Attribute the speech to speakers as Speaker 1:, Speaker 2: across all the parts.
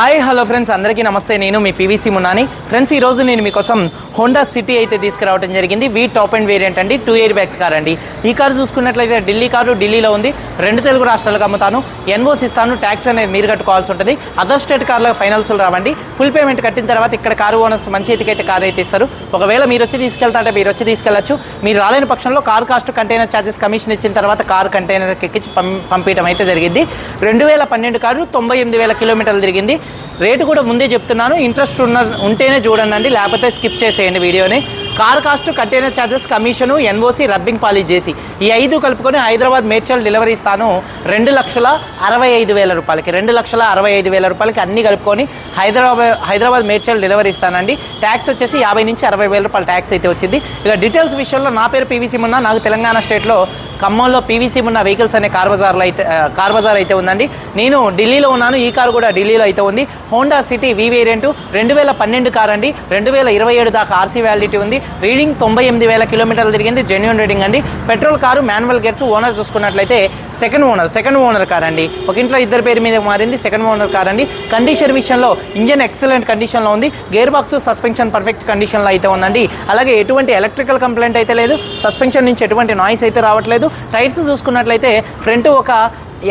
Speaker 1: Hi hello friends. అందరికీ నమస్తే. నేను మీ పీవీసీ మున్నాని. ఫ్రెండ్స్ ఈ రోజు నేను మీకోసం హోండా సిటీ అయితే తీసుకురావడం జరిగింది. వీ టాప్ అండ్ వేరియంట్ అండి. టూ ఇయర్ బ్యాగ్స్ కార్ అండి. ఈ కార్ చూసుకున్నట్లయితే ఢిల్లీ కారు ఢిల్లీలో ఉంది. రెండు తెలుగు రాష్ట్రాలకు అమ్ముతాను. ఎన్ఓస్ ఇస్తాను. ట్యాక్స్ అనేది మీరు కట్టుకోవాల్సి ఉంటుంది. అదర్ స్టేట్ కార్లో ఫైనల్స్లో రావండి. ఫుల్ పేమెంట్ కట్టిన తర్వాత ఇక్కడ కారు ఓనర్స్ మంచి ఎతికైతే కార్ అయితే ఇస్తారు. ఒకవేళ మీరు వచ్చి తీసుకెళ్తారంటే మీరు వచ్చి తీసుకెళ్ళచ్చు. మీరు రాలేని పక్షంలో car cost container charges commission ఇచ్చిన తర్వాత కార్ కంటైనర్ ఎక్కించి పం పంపించడం అయితే జరిగింది. రెండు వేల పన్నెండు కారు తొంభై ఎనిమిది వేల కిలోమీటర్లు తిరిగింది. రేటు కూడా ముందే చెప్తున్నాను. ఇంట్రెస్ట్ ఉన్న ఉంటేనే చూడండి లేకపోతే స్కిప్ చేసేయండి వీడియోని. Car cost container charges commission NOC rubbing polish చేసి ఈ ఐదు కలుపుకొని హైదరాబాద్ మేడ్చల్ డెలివరీ ఇస్తాను. రెండు లక్షల అరవై ఐదు వేల రూపాయలకి. రెండు లక్షల అరవై ఐదు వేల రూపాయలకి అన్ని కలుపుకొని హైదరాబాద్ హైదరాబాద్ మేడ్చల్ డెలివరీ ఇస్తానండి. ట్యాక్స్ వచ్చేసి యాభై నుంచి అరవై వేల రూపాయల ట్యాక్స్ అయితే వచ్చింది. ఇక డీటెయిల్స్ విషయంలో నా పేరు పీవీసీ ఉన్న నాకు తెలంగాణ స్టేట్లో ఖమ్మంలో పీవీసీ ఉన్న వెహికల్స్ అనే కార్ బజార్లో అయితే కార్ బజార్ అయితే ఉందండి. నేను ఢిల్లీలో ఉన్నాను. ఈ కార్ కూడా ఢిల్లీలో అయితే ఉంది. హోండా సిటీ వి వేరియంట్ రెండు వేల పన్నెండు కార్ అండి. రెండు వేల ఇరవై ఏడు దాకా ఆర్సీ వ్యాలిడిటీ ఉంది. రీడింగ్ తొంభై ఎనిమిది వేల కిలోమీటర్లు తిరిగింది జెన్యున్ రీడింగ్ అండి. Petrol car manual gears owner చూసుకున్నట్లయితే second owner second owner car అండి. ఒక ఇంట్లో ఇద్దరు పేరు మీద మారింది సెకండ్ ఓనర్ కార్ అండి. కండిషన్ విషయంలో ఇంజన్ ఎక్సలెంట్ కండిషన్లో ఉంది. గేర్ బాక్స్ సస్పెన్షన్ పర్ఫెక్ట్ కండిషన్లో అయితే ఉందండి. అలాగే ఎటువంటి ఎలక్ట్రికల్ కంప్లైంట్ అయితే లేదు. సస్పెన్షన్ నుంచి ఎటువంటి నాయిస్ అయితే రావట్లేదు. టైర్స్ చూసుకున్నట్లయితే ఫ్రంట్ ఒక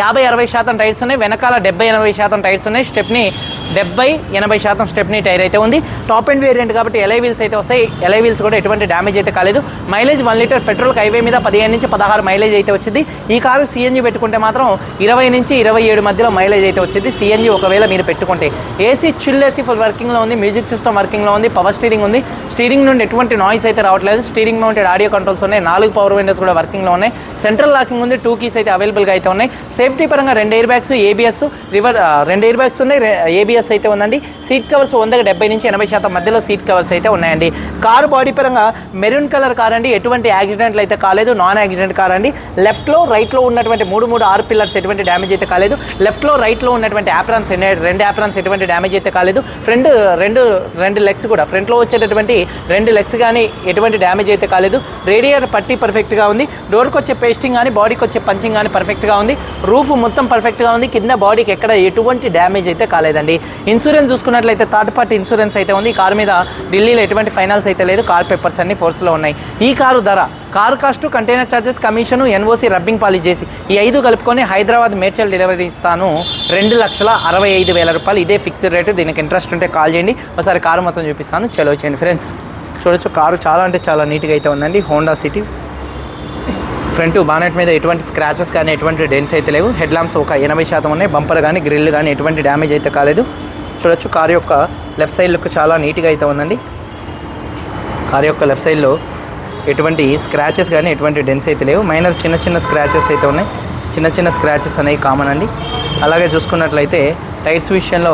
Speaker 1: యాభై అరవై శాతం టైర్స్ ఉన్నాయి. వెనకాల డెబ్బై ఎనభై శాతం టైర్స్ ఉన్నాయి. స్టెప్ని డెబ్బై ఎనభై శాతం స్టెప్నీ టైర్ అయితే ఉంది. టాప్ అండ్ వేరియంట్ కాబట్టి ఎలై వీల్స్ అయితే వస్తాయి. ఎలై వీల్స్ కూడా ఎటువంటి డ్యామేజ్ అయితే కాలేదు. Mileage one litre petrol highway మీద పదిహేను నుంచి పదహారు మైలేజ్ అయితే వచ్చింది. ఈ కారు సిఎన్జి పెట్టుకుంటే మాత్రం ఇరవై నుంచి ఇరవై ఏడు మధ్యలో మైలేజ్ అయితే వచ్చింది. సిఎన్జి ఒకవేళ మీరు పెట్టుకుంటే ఏసీ చిల్ ఏసీ ఫుల్ వర్కింగ్లో ఉంది. మ్యూజిక్ సిస్టమ్ వర్కింగ్లో ఉంది. పవర్ స్టీరింగ్ ఉంది. స్టీరింగ్ నుండి ఎటువంటి నాయిస్ అయితే రావట్లేదు. స్టీరింగ్ మౌంటెడ్ ఆడియో కంట్రోల్స్ ఉన్నాయి. నాలుగు పవర్ విండోస్ కూడా వర్కింగ్లో ఉన్నాయి. సెంట్రల్ లాకింగ్ ఉంది. టూ కీస్ అయితే అవైలబుల్గా అయితే ఉన్నాయి. సేఫ్టీ పరంగా రెండు ఎయిర్ బ్యాగ్స్ ఏబిఎస్ రివర్ రెండు ఎయిర్ బ్యాగ్స్ ఉన్నాయి ఏబిఎస్ అయితే ఉందండి. సీట్ కవర్స్ వందకి డెబ్బై నుంచి ఎనభై శాతం మధ్యలో సీట్ కవర్స్ అయితే ఉన్నాయండి. కారు బాడీ పరంగా మెరూన్ కలర్ కార్ అండి ఎటువంటి యాక్సిడెంట్లు అయితే కాలేదు. నాన్ యాక్సిడెంట్ కార్ అండి లెఫ్ట్లో రైట్లో ఉన్నటువంటి మూడు మూడు ఆరు పిల్లర్స్ ఎటువంటి డ్యామేజ్ అయితే కాలేదు. లెఫ్ట్లో రైట్లో ఉన్నటువంటి యాప్రాన్స్ రెండు యాప్రాన్స్ ఎటువంటి డ్యామేజ్ అయితే కాలేదు. ఫ్రంట్ రెండు రెండు లెగ్స్ కూడా ఫ్రంట్లో వచ్చేటటువంటి రెండు లెగ్స్ కానీ ఎటువంటి డ్యామేజ్ అయితే కాలేదు. రేడియేటర్ పట్టి పర్ఫెక్ట్గా ఉంది. డోర్కి వచ్చే పేస్టింగ్ కానీ బాడీకి వచ్చే పంచింగ్ కానీ పర్ఫెక్ట్గా ఉంది. రూఫ్ మొత్తం పర్ఫెక్ట్గా ఉంది. కింద బాడీకి ఎక్కడ ఎటువంటి డ్యామేజ్ అయితే కాలేదండి. ఇన్సూరెన్స్ చూసుకున్నట్లయితే థర్డ్ పార్టీ ఇన్సూరెన్స్ అయితే ఉంది. ఈ కారు మీద ఢిల్లీలో ఎటువంటి ఫైనాన్స్ అయితే లేదు. కార్ పేపర్స్ అన్ని ఫోర్స్లో ఉన్నాయి. ఈ కారు ధర car cost container charges commission NOC rubbing polish చేసి ఈ ఐదు కలుపుకొని హైదరాబాద్ మేడ్చల్ డెలివరీ ఇస్తాను. రెండు లక్షల అరవై ఐదు వేల రూపాయలు ఇదే ఫిక్స్డ్ రేటు. దీనికి ఇంట్రెస్ట్ ఉంటే కాల్ చేయండి. ఒకసారి కారు మొత్తం చూపిస్తాను. చలో చేయండి ఫ్రెండ్స్. చూడొచ్చు కారు చాలా అంటే చాలా నీట్గా అయితే ఉందండి. Honda city. ఫ్రంట్ బానెట్ మీద ఎటువంటి స్క్రాచెస్ కానీ ఎటువంటి డెన్స్ అయితే లేవు. హెడ్ ల్యాంప్స్ ఒక ఎనభై శాతం ఉన్నాయి. బంపర్ కానీ గ్రిల్ కానీ ఎటువంటి డ్యామేజ్ అయితే కాలేదు. చూడొచ్చు కారు యొక్క లెఫ్ట్ సైడ్ లుక్ చాలా నీట్గా అయితే ఉందండి. కారు యొక్క లెఫ్ట్ సైడ్లో ఎటువంటి స్క్రాచెస్ కానీ ఎటువంటి డెన్స్ అయితే లేవు. మైనర్ చిన్న చిన్న స్క్రాచెస్ అయితే ఉన్నాయి. చిన్న చిన్న స్క్రాచెస్ అనేవి కామన్ అండి. అలాగే చూసుకున్నట్లయితే టైర్స్ విషయంలో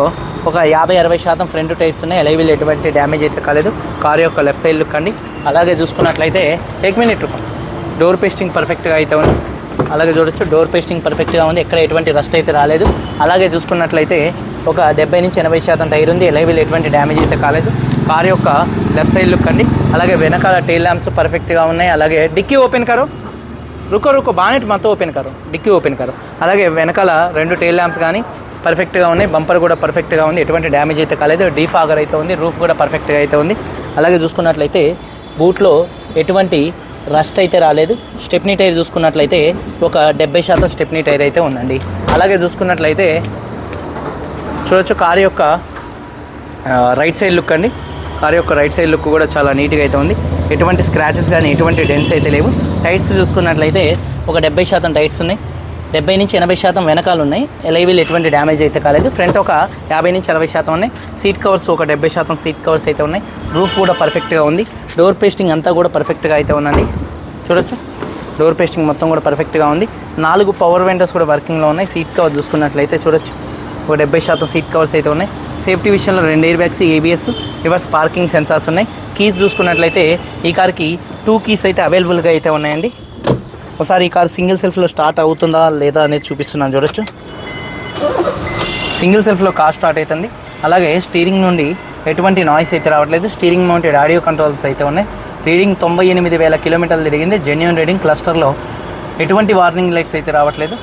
Speaker 1: ఒక యాభై అరవై శాతం ఫ్రంట్ టైర్స్ ఉన్నాయి. ఎలైవిల్ ఎటువంటి డ్యామేజ్ అయితే కాలేదు. కారు యొక్క లెఫ్ట్ సైడ్ లుక్ అండి. అలాగే చూసుకున్నట్లయితే టేక్ మినిట్ డోర్ పేస్టింగ్ పర్ఫెక్ట్గా అయితే ఉంది. అలాగే చూడొచ్చు డోర్ పేస్టింగ్ పర్ఫెక్ట్గా ఉంది. ఎక్కడ ఎటువంటి రస్ట్ అయితే రాలేదు. అలాగే చూసుకున్నట్లయితే ఒక డెబ్బై నుంచి ఎనభై శాతం టైర్ ఉంది. ఎలైవిల్ ఎటువంటి డ్యామేజ్ అయితే కాలేదు. కార్ యొక్క లెఫ్ట్ సైడ్ లుక్ అండి. అలాగే వెనకాల టైల్ ల్యాంప్స్ పర్ఫెక్ట్గా ఉన్నాయి. అలాగే డిక్కీ ఓపెన్ కారు రుకో రుకో బానెట్ మొత్తం open car dicky open car అలాగే వెనకాల రెండు టైల్ ల్యాంప్స్ కానీ పర్ఫెక్ట్గా ఉన్నాయి. బంపర్ కూడా పర్ఫెక్ట్గా ఉంది. ఎటువంటి డ్యామేజ్ అయితే కాలేదు. డీఫాగర్ అయితే ఉంది. రూఫ్ కూడా పర్ఫెక్ట్గా అయితే ఉంది. అలాగే చూసుకున్నట్లయితే బూట్లో ఎటువంటి రస్ట్ అయితే రాలేదు. స్టెప్నీ టైర్ చూసుకున్నట్లయితే ఒక డెబ్బై శాతం స్టెప్నీ టైర్ అయితే ఉందండి. అలాగే చూసుకున్నట్లయితే చూడొచ్చు కారు యొక్క రైట్ సైడ్ లుక్ అండి. కారు యొక్క రైట్ సైడ్ లుక్ కూడా చాలా నీట్గా అయితే ఉంది. ఎటువంటి స్క్రాచెస్ కానీ ఎటువంటి డెన్స్ అయితే లేవు. టైర్స్ చూసుకున్నట్లయితే ఒక డెబ్బై శాతం టైర్స్ ఉన్నాయి. డెబ్బై నుంచి ఎనభై శాతం వెనకాలు ఉన్నాయి. ఎలైవీలు ఎటువంటి డ్యామేజ్ అయితే కాలేదు. ఫ్రంట్ ఒక యాభై నుంచి అరవై శాతం ఉన్నాయి. సీట్ కవర్స్ ఒక డెబ్బై శాతం సీట్ కవర్స్ అయితే ఉన్నాయి. రూఫ్ కూడా పర్ఫెక్ట్గా ఉంది. డోర్ పేస్టింగ్ అంతా కూడా పర్ఫెక్ట్గా అయితే ఉందండి. చూడొచ్చు. డోర్ పేస్టింగ్ మొత్తం కూడా పర్ఫెక్ట్గా ఉంది. నాలుగు పవర్ విండోస్ కూడా వర్కింగ్లో ఉన్నాయి. సీట్ కవర్ చూసుకున్నట్లయితే చూడొచ్చు. ఒక డెబ్బై శాతం సీట్ కవర్స్ అయితే ఉన్నాయి. సేఫ్టీ విషయంలో రెండు air bags ABS reverse parking sensors ఉన్నాయి. కీస్ చూసుకున్నట్లయితే ఈ కార్కి టూ కీస్ అయితే అవైలబుల్గా అయితే ఉన్నాయండి. ఒకసారి ఈ కార్ సింగిల్ సెల్ఫ్లో స్టార్ట్ అవుతుందా లేదా అనేది చూపిస్తున్నాను. చూడొచ్చు. సింగిల్ సెల్ఫ్లో కార్ స్టార్ట్ అవుతుంది. అలాగే స్టీరింగ్ నుండి ఎటువంటి నాయిస్ అయితే రావట్లేదు. స్టీరింగ్ మౌంటెడ్ ఆడియో కంట్రోల్స్ అయితే ఉన్నాయి. రీడింగ్ తొంభై ఎనిమిది వేల కిలోమీటర్లు తిరిగింది. జెన్యున్ రీడింగ్ క్లస్టర్లో ఎటువంటి వార్నింగ్ లైట్స్ అయితే రావట్లేదు.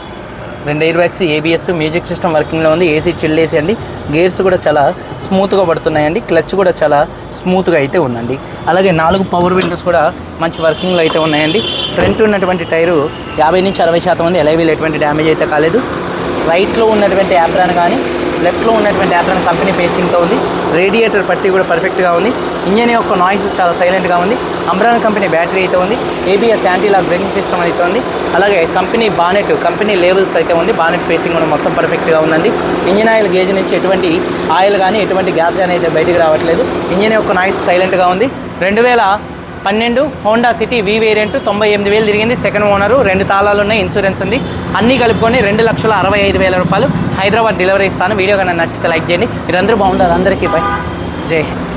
Speaker 1: రెండు air bags ABS music system వర్కింగ్లో ఉంది. ఏసీ చిల్డ్ ఏసీ అండి. గేర్స్ కూడా చాలా స్మూత్గా పడుతున్నాయండి. క్లచ్ కూడా చాలా స్మూత్గా అయితే ఉందండి. అలాగే నాలుగు పవర్ విండోస్ కూడా మంచి వర్కింగ్లో అయితే ఉన్నాయండి. ఫ్రంట్ ఉన్నటువంటి టైరు యాభై నుంచి అరవై శాతం ఉంది. ఎలైవీలు ఎటువంటి డ్యామేజ్ అయితే కాలేదు. రైట్లో ఉన్నటువంటి యాప్రాన్ కానీ లెఫ్ట్లో ఉన్నటువంటి యాప్రాన్ కంపెనీ పేస్టింగ్తో ఉంది. రేడియేటర్ పట్టి కూడా పర్ఫెక్ట్గా ఉంది. ఇంజన్ యొక్క నాయిస్ చాలా సైలెంట్గా ఉంది. అంబ్రాన్ కంపెనీ బ్యాటరీ అయితే ఉంది. ABS anti lock braking system అయితే ఉంది. అలాగే కంపెనీ బానెట్ కంపెనీ లేబుల్స్ అయితే ఉంది. బానెట్ పేస్టింగ్ కూడా మొత్తం పర్ఫెక్ట్గా ఉందండి. ఇంజిన్ ఆయిల్ గేజ్ నుంచి ఎటువంటి ఆయిల్ కానీ ఎటువంటి గ్యాస్ కానీ అయితే బయటికి రావట్లేదు. ఇంజిన్ యొక్క నాయిస్ సైలెంట్గా ఉంది. రెండు వేల పన్నెండు హోండా సిటీ వి వేరియంట్ తొంభై ఎనిమిది వేలు తిరిగింది. సెకండ్ ఓనరు రెండు తాళాలు ఉన్నాయి ఇన్సూరెన్స్ ఉంది. అన్నీ కలుపుకొని రెండు లక్షల అరవై ఐదు వేల రూపాయలు హైదరాబాద్ డెలివరీ ఇస్తాను. వీడియో కన్నా నచ్చితే లైక్ చేయండి. మీరందరూ బాగుంటారు అందరికీ బై. జై హింద్.